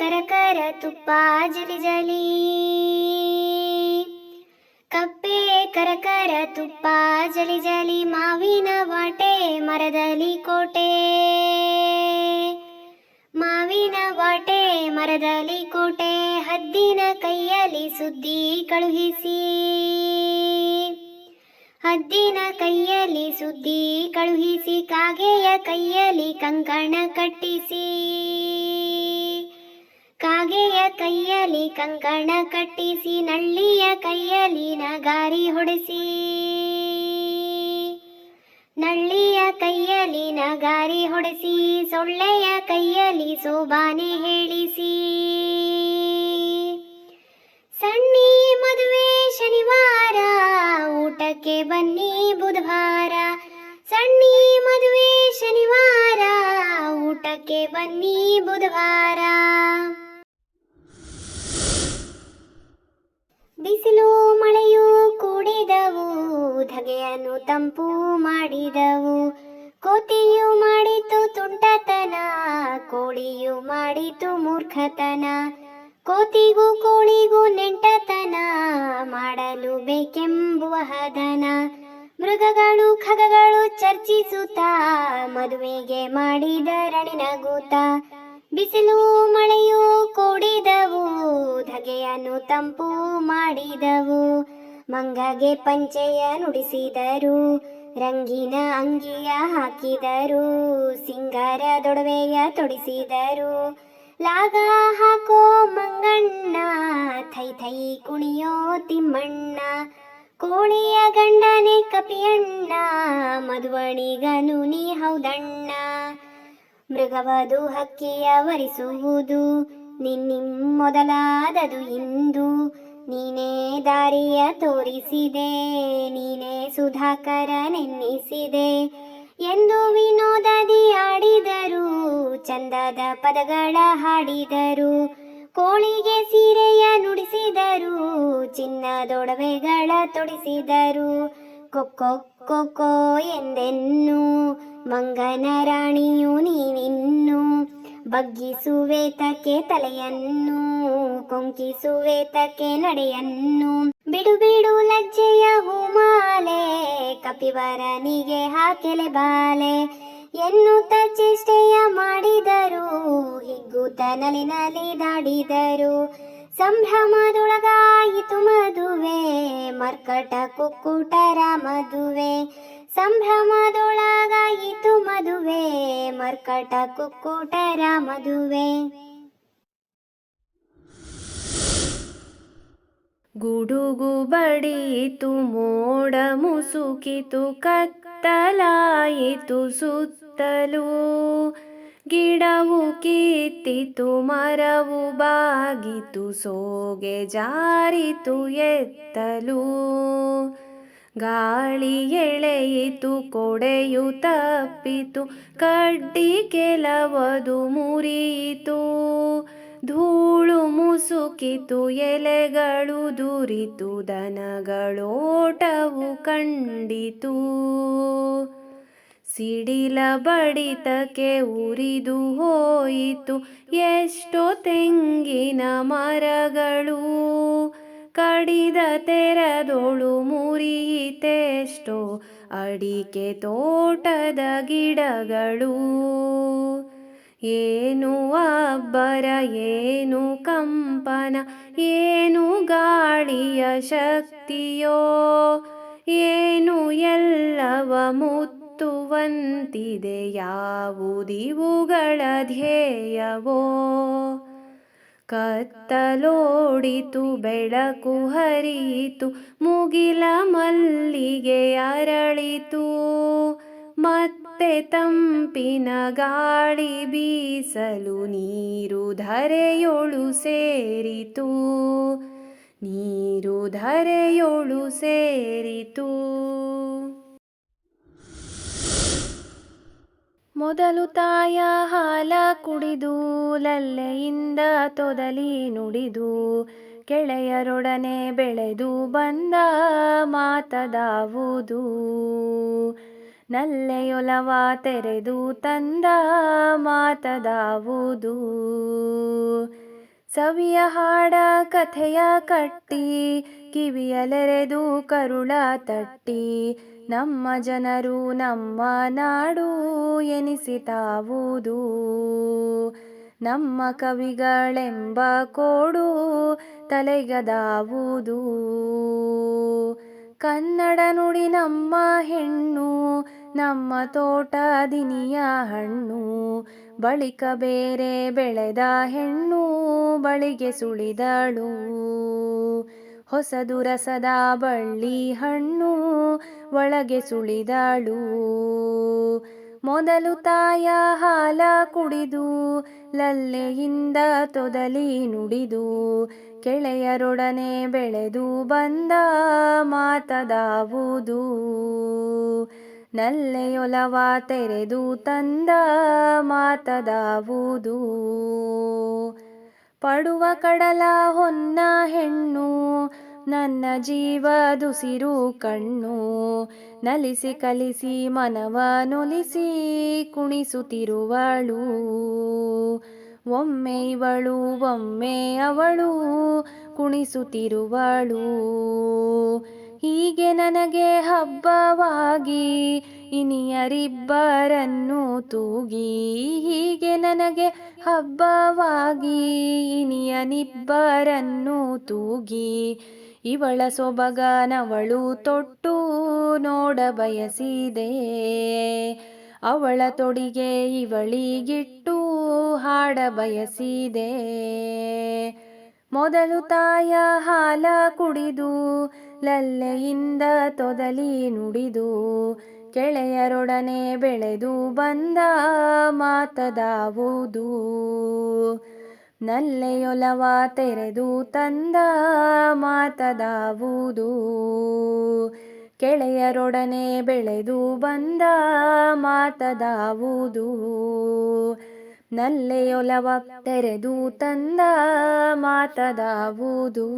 ಕರಕರ ತುಪ್ಪ ಜಲಿ ಜಲಿ. ಕಪ್ಪೆ ಕರಕರ ತುಪ್ಪ ಜಲಿ ಜಲಿ, ಮಾವಿನ ವಾಟೆ ಮರದಲ್ಲಿ ಕೋಟೆ. ಮಾವಿನ ವಾಟೆ ಮರದಲ್ಲಿ ಕೋಟೆ, ಹದ್ದಿನ ಕೈಯಲ್ಲಿ ಸುದ್ದಿ ಕಳುಹಿಸಿ. ಹದ್ದಿನ ಕೈಯಲ್ಲಿ ಸುದ್ದಿ ಕಳುಹಿಸಿ, ಕಾಗೆಯ ಕೈಯಲ್ಲಿ ಕಂಕಣ ಕಟ್ಟಿಸಿ. ಕಾಗೆಯ ಕೈಯಲ್ಲಿ ಕಂಕಣ ಕಟ್ಟಿಸಿ, ನಳ್ಳಿಯ ಕೈಯಲ್ಲಿ ನಗಾರಿ ಹೊಡೆಸಿ. ನಳ್ಳಿಯ ಕೈಯಲ್ಲಿ ನಗಾರಿ ಹೊಡೆಸಿ, ಸೊಳ್ಳೆಯ ಕೈಯಲ್ಲಿ ಸೋಬಾನೆ ಹೇಳಿಸಿ. ಸಣ್ಣಿ ಮದುವೆ ಶನಿವಾರ, ಊಟಕ್ಕೆ ಬನ್ನಿ ಬುಧವಾರ. ಸಣ್ಣಿ ಮದುವೆ ಶನಿವಾರ, ಊಟಕ್ಕೆ ಬನ್ನಿ ಬುಧವಾರ. ಬಿಸಿಲು ಮಳೆಯು ಕೂಡಿದವು, ಧಗೆಯನ್ನು ತಂಪು ಮಾಡಿದವು. ಕೋತಿಯು ಮಾಡಿತು ತುಂಟತನ, ಕೋಳಿಯು ಮಾಡಿತು ಮೂರ್ಖತನ. ಕೋತಿಗೂ ಕೋಳಿಗೂ ನೆಂಟತನ, ಮಾಡಲು ಬೇಕೆಂಬುವ ಹದನ. ಮೃಗಗಳು ಖಗಗಳು ಚರ್ಚಿಸುತ್ತಾ, ಮದುವೆಗೆ ಮಾಡಿದ ರಣಿನಗೂತ ಬಿಸಿಲು ಕೂಡಿದವು ಧಗೆಯನ್ನು ತಂಪು ಮಾಡಿದವು. ಮಂಗಗೆ ಪಂಚೆಯ ನುಡಿಸಿದರು. ರಂಗಿನ ಅಂಗಿಯ ಹಾಕಿದರು. ಸಿಂಗಾರ ದೊಡವೆಯ ತೊಡಿಸಿದರು. ಲಾಗ ಹಾಕೋ ಮಂಗಣ್ಣ, ಥೈ ಥೈ ಕುಣಿಯೋ ತಿಮ್ಮಣ್ಣ. ಕೋಳಿಯ ಗಂಡನೆ ಕಪಿಯಣ್ಣ, ಮಧುವಣಿಗನು ನೀ ಹೌದಣ್ಣ. ಮೃಗವದು ಹಕ್ಕಿಯ ವರಿಸುವುದು. ನಿನ್ನಿಂ ಮೊದಲಾದದು ಇಂದು. ನೀನೇ ದಾರಿಯ ತೋರಿಸಿದೆ, ನೀನೇ ಸುಧಾಕರ ನೆನ್ನಿಸಿದೆ. ಎಂದು ವಿನೋದದಿ ಆಡಿದರು ಚಂದದ ಪದಗಳ ಹಾಡಿದರು. ಕೋಳಿಗೆ ಸೀರೆಯ ನುಡಿಸಿದರು, ಚಿನ್ನದೊಡವೆಗಳ ತೊಡಿಸಿದರು. ಕೊಕ್ಕೊ ಎಂದೆನ್ನು, ಮಂಗನ ರಾಣಿಯು ನೀನಿನ್ನು. ಬಗ್ಗಿಸುವೇತಕ್ಕೆ ತಲೆಯನ್ನು ಕೊಂಕಿಸುವೇತಕ್ಕೆ ನಡೆಯನ್ನು. ಬಿಡು ಬಿಡು ಲಜ್ಜೆಯ ಹೂಮಾಲೆ, ಕಪಿವರನಿಗೆ ಹಾಕೆಲೆ ಬಾಲೆ. ಎನ್ನುತ್ತ ಚೇಷ್ಟೆಯ ಮಾಡಿದರು ಹಿಗ್ಗುತ್ತ ನಲಿ ನಲಿ ದಾಡಿದರು. ಸಂಭ್ರಮದೊಳಗಾಯಿತು ಮದುವೆ, ಮರ್ಕಟ ಕುಕ್ಕುಟರ ಮದುವೆ. ಸಂಭ್ರಮದೊಳಗಾಯಿತು ಮದುವೆ ಮರ್ಕಟ ಕುಕ್ಕುಟರ ಮದುವೆ ಗುಡುಗು ಬಡಿಯಿತು, ಮೋಡ ಮುಸುಕಿತು, ಕತ್ತಲಾಯಿತು ಸುತ್ತಲೂ. ಗಿಡವು ಕೀರ್ತಿತು, ಮರವು ಬಾಗಿತು, ಸೋಗೆ ಜಾರಿತು ಎತ್ತಲು. ಗಾಳಿ ಎಳೆಯಿತು, ಕೊಡೆಯು ತಪ್ಪಿತು, ಕಡ್ಡಿ ಕೆಲವದು ಮುರಿಯಿತು. ಧೂಳು ಮುಸುಕಿತು, ಎಲೆಗಳು ದುರಿತು ದನಗಳೋಟವು ಕಂಡಿತು. ಸಿಡಿಲ ಬಡಿತಕ್ಕೆ ಉರಿದು ಹೋಯಿತು, ಎಷ್ಟೋ ತೆಂಗಿನ ಮರಗಳು. ಕಡಿದ ತೆರದೋಳು ಮುರಿಯಿತೆಷ್ಟೋ, ಅಡಿಕೆ ತೋಟದ ಗಿಡಗಳು. ಏನು ಅಬ್ಬರ, ಏನು ಕಂಪನ, ಏನು ಗಾಳಿಯ ಶಕ್ತಿಯೋ, ಏನು ಎಲ್ಲವ ಮುತ್ತುವಂತಿದೆ, ಯಾವುದಿವುಗಳ ಧ್ಯೇಯವೋ. ಕತ್ತಲೋಡಿತು, ಬೆಳಕು ಹರಿಯಿತು, ಮುಗಿಲ ಮಲ್ಲಿಗೆ ಅರಳಿತು. ಮತ್ತೆ ತಂಪಿನ ಗಾಳಿ ಬೀಸಲು ನೀರು ಧರೆಯೋಳು ಸೇರಿತು. ನೀರು ಧರೆಯೋಳು ಸೇರಿತು. ಮೊದಲು ತಾಯ ಹಾಲ ಕುಡಿದು ಲಲ್ಲೆಯಿಂದ ತೊದಲಿ ನುಡಿದು ಕೆಳೆಯರೊಡನೆ ಬೆಳೆದು ಬಂದ ಮಾತದಾವುದು. ನಲ್ಲೆಯೊಲವ ತೆರೆದು ತಂದ ಮಾತದಾವುದು. ಸವಿಯ ಹಾಡ ಕಥೆಯ ಕಟ್ಟಿ, ಕಿವಿಯಲೆರೆದು ಕರುಳ ತಟ್ಟಿ ನಮ್ಮ ಜನರು ನಮ್ಮ ನಾಡು ಎನಿಸಿತಾವುದು. ನಮ್ಮ ಕವಿಗಳೆಂಬ ಕೋಡು ತಲೆಗದಾವುದು. ಕನ್ನಡ ನುಡಿ ನಮ್ಮ ಹೆಣ್ಣು, ನಮ್ಮ ತೋಟದಿನಿಯ ಹಣ್ಣು. ಬಳಿಕ ಬೇರೆ ಬೆಳೆದ ಹೆಣ್ಣು ಬಳಿಗೆ ಸುಳಿದಳು. ಹೊಸದು ರಸದ ಬಳ್ಳಿ ಹಣ್ಣು ಒಳಗೆ ಸುಳಿದಾಳು. ಮೊದಲು ತಾಯ ಹಾಲ ಕುಡಿದು, ಲಲ್ಲೆಯಿಂದ ತೊದಲಿ ನುಡಿದು, ಕೆಳೆಯರೊಡನೆ ಬೆಳೆದು ಬಂದ ಮಾತದಾವುದು. ನಲ್ಲೆಯೊಲವ ತೆರೆದು ತಂದ ಮಾತದಾವುದು. ಪಡುವ ಕಡಲ ಹೊನ್ನ ಹೆಣ್ಣು, ನನ್ನ ಜೀವದುಸಿರು ಕಣ್ಣು, ನಲಿಸಿ ಕಲಿಸಿ ಮನವ ನೊಲಿಸಿ ಕುಣಿಸುತ್ತಿರುವಳು. ಒಮ್ಮೆ ಇವಳು, ಒಮ್ಮೆ ಅವಳು ಕುಣಿಸುತ್ತಿರುವಳು. ಹೀಗೆ ನನಗೆ ಹಬ್ಬವಾಗಿ ಇನಿಯರಿಬ್ಬರನ್ನು ತೂಗಿ, ಹೀಗೆ ನನಗೆ ಹಬ್ಬವಾಗಿ ಇನಿಯನಿಬ್ಬರನ್ನು ತೂಗಿ, ಇವಳ ಸೊಬಗನವಳು ತೊಟ್ಟು ನೋಡ ಬಯಸಿದೆ. ಅವಳ ತೊಡಿಗೆ ಇವಳಿಗಿಟ್ಟು ಹಾಡ ಬಯಸಿದೆ. ಮೊದಲು ತಾಯ ಹಾಲ ಕುಡಿದು ಲಲ್ಲೆಯಿಂದ ತೊದಲಿ ನುಡಿದು ಕೆಳೆಯರೊಡನೆ ಬೆಳೆದು ಬಂದ ಮಾತದಾವುದು. ನಲ್ಲೆಯೊಲವ ತೆರೆದು ತಂದ ಮಾತದಾವುದು. ಕೆಳೆಯರೊಡನೆ ಬೆಳೆದು ಬಂದ ಮಾತದಾವುದು. ನಲ್ಲೆಯೊಲವ ತೆರೆದು ತಂದ ಮಾತದಾವುದು.